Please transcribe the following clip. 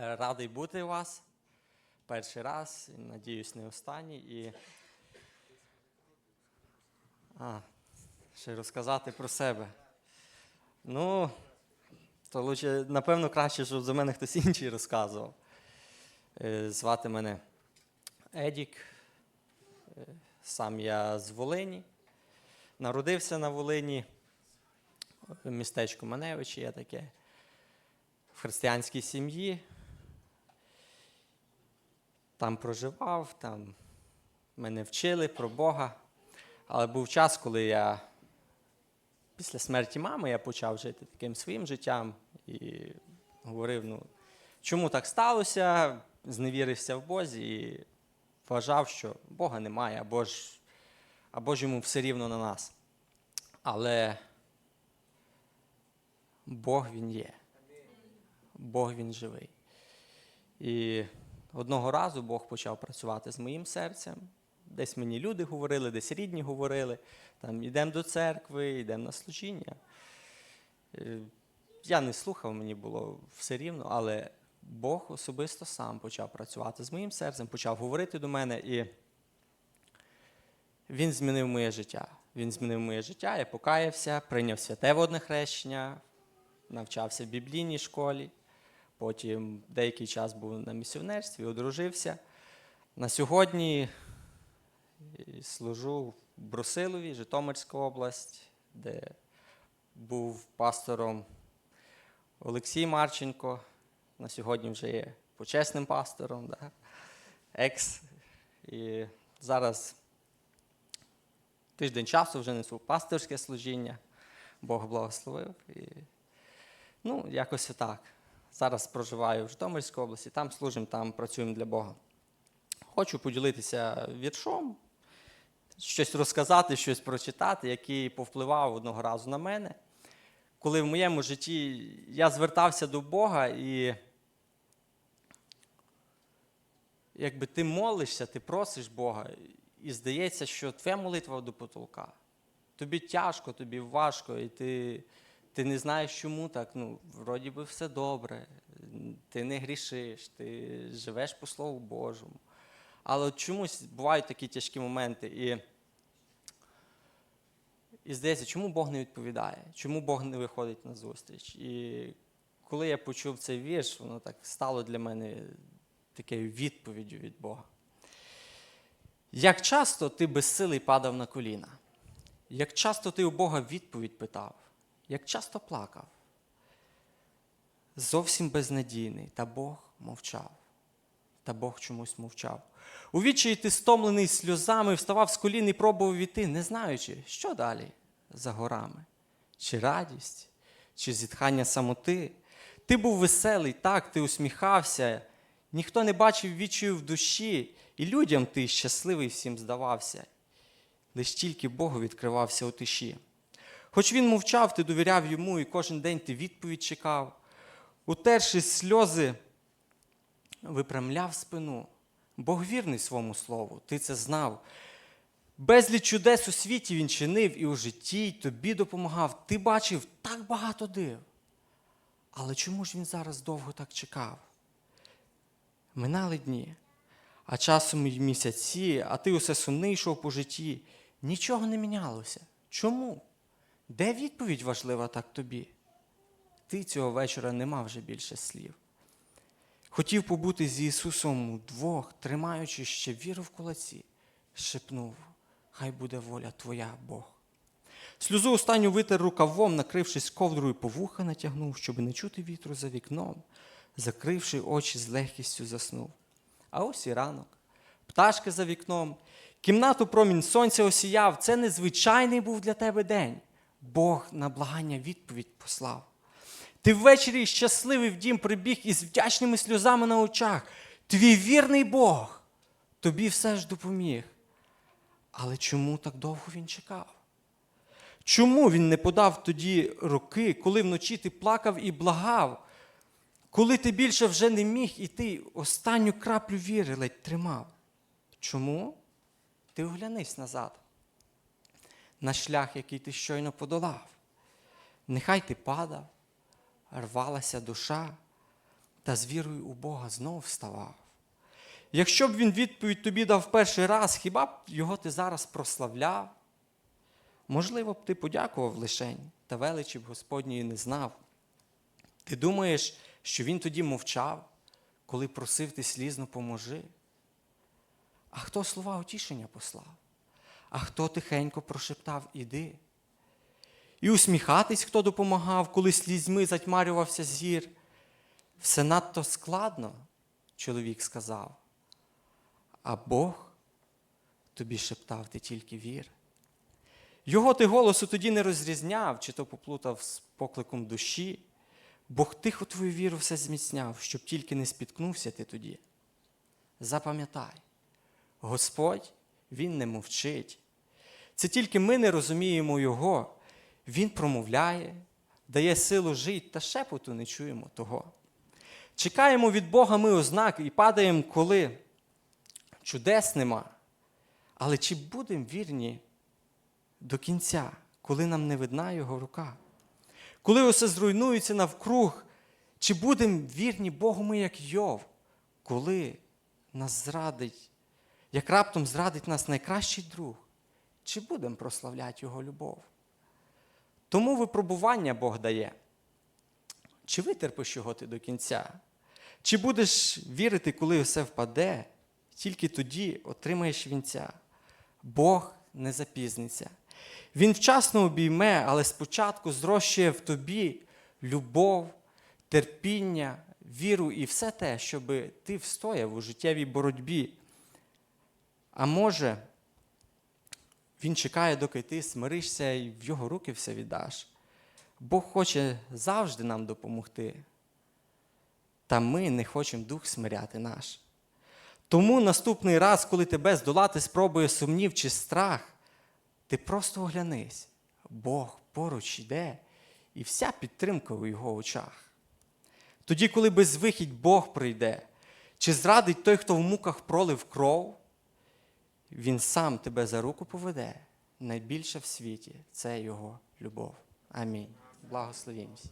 Е, Радий бути у вас перший раз, надіюсь, не останній. І... А, ще розказати про себе. Ну, то лучше, напевно, краще, щоб за мене хтось інший розказував. Е, Звати мене Едік. Е, Сам я з Волині. Народився на Волині, в містечку Маневичі є таке в християнській сім'ї. Там проживав, там мене вчили про Бога. Але був час, коли я після смерті мами я почав жити таким своїм життям і говорив: ну, чому так сталося? Зневірився в Бозі і вважав, що Бога немає, або ж, або ж йому все рівно на нас. Але Бог він є. Бог він живий. І одного разу Бог почав працювати з моїм серцем. Десь мені люди говорили, десь рідні говорили, там йдемо до церкви, йдемо на служіння. Е, Я не слухав, мені було все рівно, але Бог особисто сам почав працювати з моїм серцем, почав говорити до мене, і він змінив моє життя. Він змінив моє життя, я покаявся, прийняв святе водне хрещення, навчався в біблійній школі. Потім деякий час був на місіонерстві, одружився. На сьогодні служу в Брусилові, Житомирська область, де був пастором Олексій Марченко. На сьогодні вже є почесним пастором, да? екс. І зараз тиждень часу вже несу пасторське служіння. Бог благословив. І, ну, якось отак. Зараз проживаю в Житомирській області, там служимо, там працюємо для Бога. Хочу поділитися віршом, щось розказати, щось прочитати, який повпливав одного разу на мене. Коли в моєму житті я звертався до Бога і якби ти молишся, ти просиш Бога, і здається, що твоя молитва до потолка. Тобі тяжко, тобі важко, і ти, ти не знаєш, чому так. Ну, вроді би все добре, ти не грішиш, ти живеш по Слову Божому. Але чомусь бувають такі тяжкі моменти. І, і здається, чому Бог не відповідає? Чому Бог не виходить на зустріч? І коли я почув цей вірш, воно так стало для мене такою відповіддю від Бога. Як часто ти безсилий падав на коліна? Як часто ти у Бога відповідь питав? Як часто плакав? Зовсім безнадійний, та Бог мовчав. Та Бог чомусь мовчав. У відчаї ти стомлений сльозами, вставав з колін і пробував іти, не знаючи, що далі за горами, чи радість, чи зітхання самоти. Ти був веселий, так, ти усміхався, ніхто не бачив відчаю в душі, і людям ти щасливий всім здавався. Лиш тільки Богу відкривався у тиші. Хоч він мовчав, ти довіряв йому, і кожен день ти відповідь чекав. Утерши сльози, випрямляв спину. Бог вірний своєму слову, ти це знав. Безліч чудес у світі він чинив і у житті й тобі допомагав. Ти бачив так багато див. Але чому ж він зараз довго так чекав? Минали дні, а часом й місяці, а ти усе сумний йшов по житті. Нічого не мінялося. Чому? Де відповідь важлива так тобі? Ти цього вечора не мав вже більше слів. Хотів побути з Ісусом удвох, тримаючи ще віру в кулаці, шепнув, хай буде воля Твоя, Бог. Сльозу останню витер рукавом, накрившись ковдрою по вуха натягнув, щоб не чути вітру за вікном, закривши очі з легкістю заснув. А ось і ранок, пташки за вікном, кімнату промінь сонця осіяв. Це незвичайний був для тебе день. Бог на благання відповідь послав. Ти ввечері щасливий в дім прибіг із вдячними сльозами на очах. Твій вірний Бог тобі все ж допоміг. Але чому так довго він чекав? Чому він не подав тоді руки, коли вночі ти плакав і благав, коли ти більше вже не міг і ти останню краплю віри ледь тримав? Чому? Ти оглянись назад, на шлях, який ти щойно подолав. Нехай ти падав, рвалася душа, та з вірою у Бога знов вставав. Якщо б він відповідь тобі дав перший раз, хіба б його ти зараз прославляв? Можливо б ти подякував лишень, та величі б Господньої не знав. Ти думаєш, що він тоді мовчав, коли просив ти слізно поможи? А хто слова утішення послав? А хто тихенько прошептав іди? І усміхатись, хто допомагав, коли слізьми затьмарювався зір. Все надто складно, чоловік сказав. А Бог тобі шептав, ти тільки вір. Його ти голосу тоді не розрізняв, чи то поплутав з покликом душі. Бог тихо твою віру все зміцняв, щоб тільки не спіткнувся ти тоді. Запам'ятай, Господь, Він не мовчить. Це тільки ми не розуміємо Його. Він промовляє, дає силу жити, та шепоту не чуємо того. Чекаємо від Бога ми ознак і падаємо, коли чудес нема. Але чи будемо вірні до кінця, коли нам не видна Його рука? Коли усе зруйнується навкруг, чи будемо вірні Богу ми, як Йов, коли нас зрадить, як раптом зрадить нас найкращий друг, чи будемо прославляти Його любов? Тому випробування Бог дає. Чи витерпиш його ти до кінця? Чи будеш вірити, коли все впаде, тільки тоді отримаєш вінця? Бог не запізниться. Він вчасно обійме, але спочатку зрощує в тобі любов, терпіння, віру і все те, щоб ти встояв у життєвій боротьбі. А може, він чекає, доки ти смиришся і в його руки все віддаш. Бог хоче завжди нам допомогти. Та ми не хочемо дух смиряти наш. Тому наступний раз, коли тебе здолати спробує сумнів чи страх, ти просто оглянись, Бог поруч йде, і вся підтримка у його очах. Тоді, коли безвихідь Бог прийде, чи зрадить той, хто в муках пролив кров, він сам тебе за руку поведе. Найбільше в світі це його любов. Амінь. Благословімся.